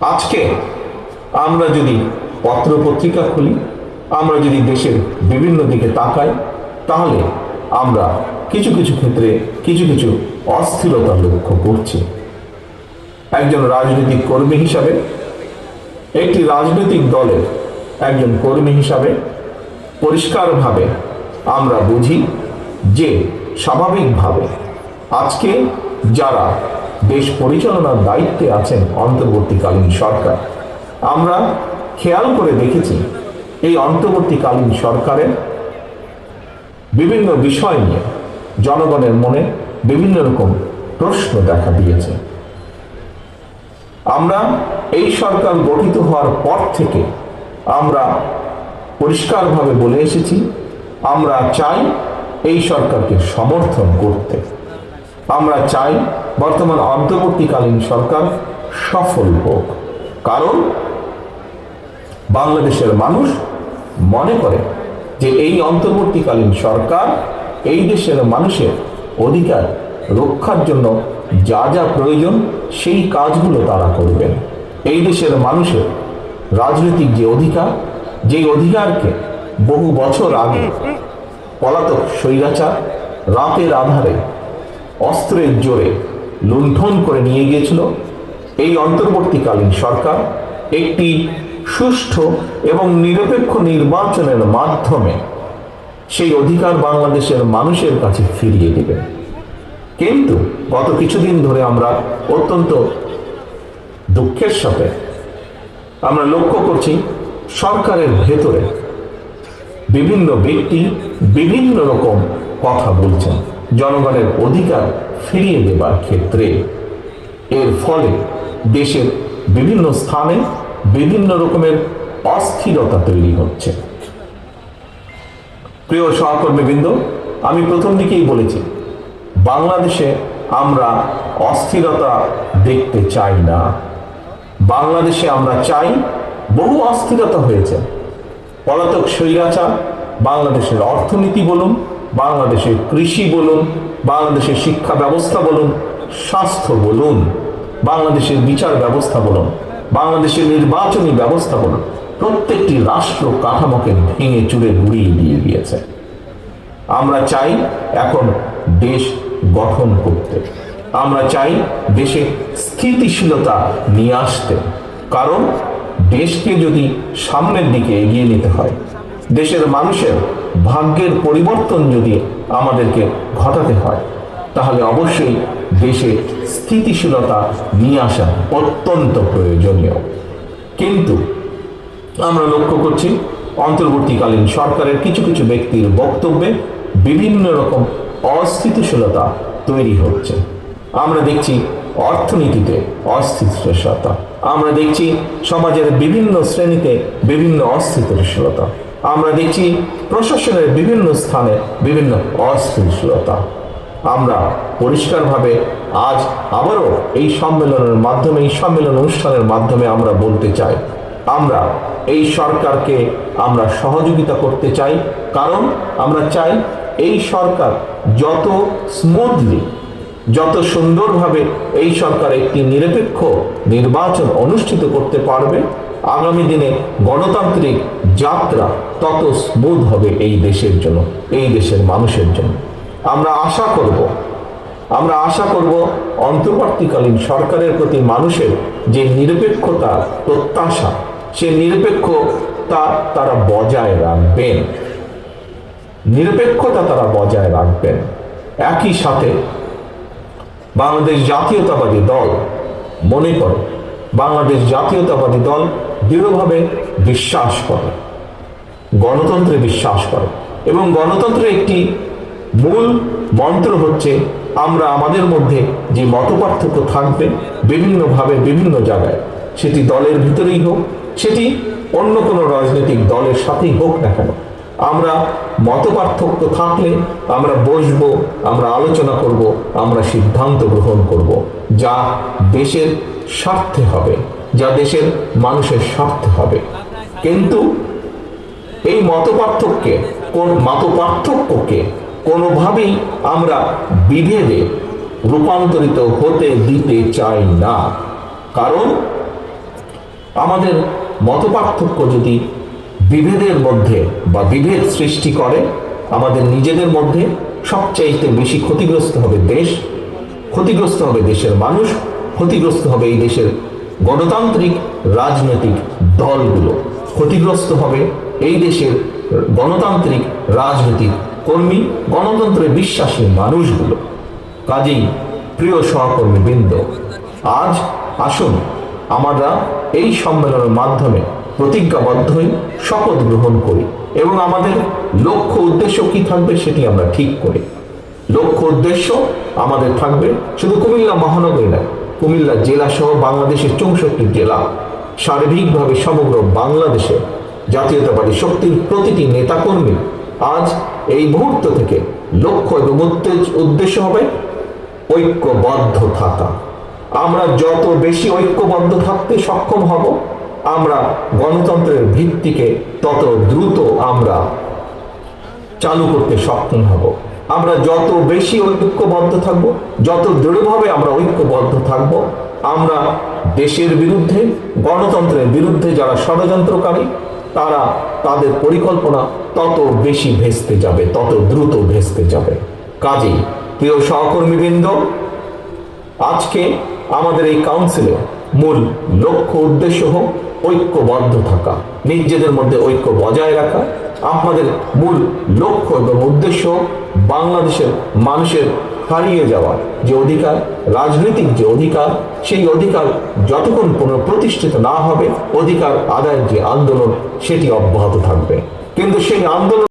আজকে আমরা যদি পত্র পত্রিকা খুলি, আমরা যদি দেশের বিভিন্ন দিকে তাকাই, তাহলে আমরা কিছু কিছু ক্ষেত্রে কিছু কিছু অস্থিরতা লক্ষ্য করছি। একজন রাজনৈতিক কর্মী হিসাবে, একটি রাজনৈতিক দলের একজন কর্মী হিসাবে পরিষ্কারভাবে আমরা বুঝি যে স্বাভাবিকভাবে আজকে যারা দেশ পরিচালনার দায়িত্বে আছেন অন্তর্বর্তীকালীন সরকার। আমরা খেয়াল করে দেখেছি, এই অন্তর্বর্তীকালীন সরকারের বিভিন্ন বিষয় নিয়ে জনগণের মনে বিভিন্ন রকম প্রশ্ন দেখা দিয়েছে। আমরা এই সরকার গঠিত হওয়ার পর থেকে আমরা পরিষ্কারভাবে বলে এসেছি, আমরা চাই এই সরকারকে সমর্থন করতে। আমরা চাই বর্তমান অন্তর্বর্তীকালীন সরকার সফল হোক। কারণ বাংলাদেশের মানুষ মনে করে যে এই অন্তর্বর্তীকালীন সরকার এই দেশের মানুষের অধিকার রক্ষার জন্য যা যা প্রয়োজন সেই কাজগুলো তারা করবেন। এই দেশের মানুষের রাজনৈতিক যে অধিকার, যেই অধিকারকে বহু বছর আগে পলাতক স্বৈরাচার, রাতের আধারে অস্ত্রের জোরে লুণ্ঠন করে নিয়ে গিয়েছিল। এই অন্তর্বর্তীকালীন সরকার একটি সুষ্ঠু এবং নিরপেক্ষ নির্বাচনের মাধ্যমে সেই অধিকার বাংলাদেশের মানুষের কাছে ফিরিয়ে দেবে। কিন্তু গত কিছুদিন ধরে আমরা অত্যন্ত দুঃখের সাথে আমরা লক্ষ্য করছি, সরকারের ভেতরে বিভিন্ন ব্যক্তি বিভিন্ন রকম কথা বলছেন। জনগণের অধিকার ফিরিয়ে দেবার ক্ষেত্রে, এর ফলে দেশের বিভিন্ন স্থানে বিভিন্ন রকমের অস্থিরতা তৈরি হচ্ছে। প্রিয় সহকর্মীবৃন্দ, আমি প্রথম দিকেই বলেছি, বাংলাদেশে আমরা অস্থিরতা দেখতে চাই না। বাংলাদেশে আমরা চাই বহু অস্থিরতা হয়েছে। পলাতক স্বৈরাচার বাংলাদেশের অর্থনীতি বলুন, বাংলাদেশের কৃষি বলুন, বাংলাদেশের শিক্ষা ব্যবস্থা বলুন, স্বাস্থ্য বলুন, বাংলাদেশের বিচার ব্যবস্থা বলুন, বাংলাদেশের নির্বাচনী ব্যবস্থা বলুন, প্রত্যেকটি রাষ্ট্র কাঠামোকে ভেঙে চুরে গুড়িয়ে দিয়ে দিয়েছে। আমরা চাই এখন দেশ গঠন করতে। আমরা চাই দেশে স্থিতিশীলতা নিয়ে আসতে। কারণ দেশকে যদি সামনের দিকে এগিয়ে নিতে হয় দেশের মানুষের ভাগ্যের পরিবর্তন যদি আমাদেরকে ঘটাতে হয়, তাহলে অবশ্যই দেশে স্থিতিশীলতা নিয়ে আসা অত্যন্ত প্রয়োজনীয়। কিন্তু আমরা লক্ষ্য করছি, অন্তর্বর্তীকালীন সরকারের কিছু কিছু ব্যক্তির বক্তব্যে বিভিন্ন রকম অস্থিতিশীলতা তৈরি হচ্ছে। আমরা দেখছি অর্থনীতিতে অস্থিতিশীলতা, আমরা দেখছি সমাজের বিভিন্ন শ্রেণীতে বিভিন্ন অস্থিতিশীলতা। আমরা দেখছি প্রশাসনের বিভিন্ন স্থানে বিভিন্ন অস্থিতিশীলতা। আমরা পরিষ্কারভাবে আজ আবারও এই সম্মেলনের মাধ্যমে, এই সম্মেলন অনুষ্ঠানের মাধ্যমে আমরা বলতে চাই, আমরা এই সরকারকে আমরা সহযোগিতা করতে চাই, কারণ আমরা চাই এই সরকার যত স্মুথলি যত সুন্দরভাবে এই সরকার একটি নিরপেক্ষ নির্বাচন অনুষ্ঠিত করতে পারবে, আগামী দিনে গণতান্ত্রিক যাত্রা তত স্মুথ হবে এই দেশের জন্য, এই দেশের মানুষের জন্য। আমরা আশা করব, আমরা আশা করব অন্তর্বর্তীকালীন সরকারের প্রতি মানুষের যে নিরপেক্ষতা, প্রত্যাশা, সে নিরপেক্ষতা তারা বজায় রাখবেন। নিরপেক্ষতা তারা বজায় রাখবেন। একই সাথে বাংলাদেশ জাতীয়তাবাদী দল মনে করে, বাংলাদেশ জাতীয়তাবাদী দল দৃঢ়ভাবে বিশ্বাস করে। গণতন্ত্রে বিশ্বাস করে। এবং গণতন্ত্রের একটি মূল মন্ত্র হচ্ছে, আমরা আমাদের মধ্যে যে মতপার্থক্য থাকবে বিভিন্নভাবে বিভিন্ন জায়গায়, সেটি দলের ভিতরেই হোক, সেটি অন্য কোনো রাজনৈতিক দলের সাথেই হোক না কেন। আমরা মতপার্থক্য থাকলে আমরা বসবো, আমরা আলোচনা করব, আমরা সিদ্ধান্ত গ্রহণ করব যা দেশের স্বার্থে হবে, যা দেশের মানুষের স্বার্থে হবে। কিন্তু এই মতপার্থক্যে, কোন মতপার্থক্যকে কোনোভাবেই আমরা বিভেদে রূপান্তরিত হতে দিতে চাই না। কারণ আমাদের মতপার্থক্য যদি বিভেদের মধ্যে বা বিভেদ সৃষ্টি করে, আমাদের নিজেদের মধ্যে সবচাইতে বেশি ক্ষতিগ্রস্ত হবে দেশ, ক্ষতিগ্রস্ত হবে দেশের মানুষ, ক্ষতিগ্রস্ত হবে এই দেশের গণতান্ত্রিক রাজনৈতিক দলগুলো, ক্ষতিগ্রস্ত হবে এই দেশের গণতান্ত্রিক রাজনৈতিক কর্মী, গণতন্ত্রে বিশ্বাসী মানুষগুলো। কাজেই প্রিয় সহকর্মী বৃন্দ আজ আসুন আমরা এই সম্মেলনের মাধ্যমে প্রতিজ্ঞাবদ্ধ হই, শপথ গ্রহণ করি এবং আমাদের লক্ষ্য উদ্দেশ্য কি থাকবে সেটি আমরা ঠিক করি। লক্ষ্য উদ্দেশ্য আমাদের থাকবে শুধু কুমিল্লা মহানগরী নয় কুমিল্লা জেলা সহ বাংলাদেশের চৌষট্টি জেলা। সার্বিকভাবে সমগ্র বাংলাদেশে জাতীয়তাবাদী শক্তির প্রতিটি নেতাকর্মী আজ এই মুহূর্ত থেকে লক্ষ্য এবং উদ্দেশ্য- উদ্দেশ্য হবে ঐক্যবদ্ধ থাকা। আমরা যত বেশি ঐক্যবদ্ধ থাকতে সক্ষম হব, আমরা গণতন্ত্রের ভিত্তিকে তত দ্রুত আমরা চালু করতে সক্ষম হব। আমরা যত বেশি ঐক্যবদ্ধ থাকব, যত দৃঢ়ভাবে আমরা ঐক্যবদ্ধ থাকব, আমরা দেশের বিরুদ্ধে, গণতন্ত্রের বিরুদ্ধে যারা ষড়যন্ত্রকারী তারা তাদের পরিকল্পনা তত বেশি ভেস্তে যাবে, তত দ্রুত ভেস্তে যাবে। কাজেই, প্রিয় সহকর্মীবৃন্দ, আজকে আমাদের এই কাউন্সিলে মূল লক্ষ্য উদ্দেশ্য হোক ঐক্যবদ্ধ থাকা, নিজেদের মধ্যে ঐক্য বজায় রাখা। আমাদের মূল লক্ষ্য এবং উদ্দেশ্য বাংলাদেশের মানুষের হারিয়ে যাওয়া যে অধিকার, রাজনৈতিক যে অধিকার, সেই অধিকার যতক্ষণ পুনঃপ্রতিষ্ঠিত না হবে, অধিকার আদায়ের যে আন্দোলন, সেটি অব্যাহত থাকবে। কিন্তু সেই আন্দোলন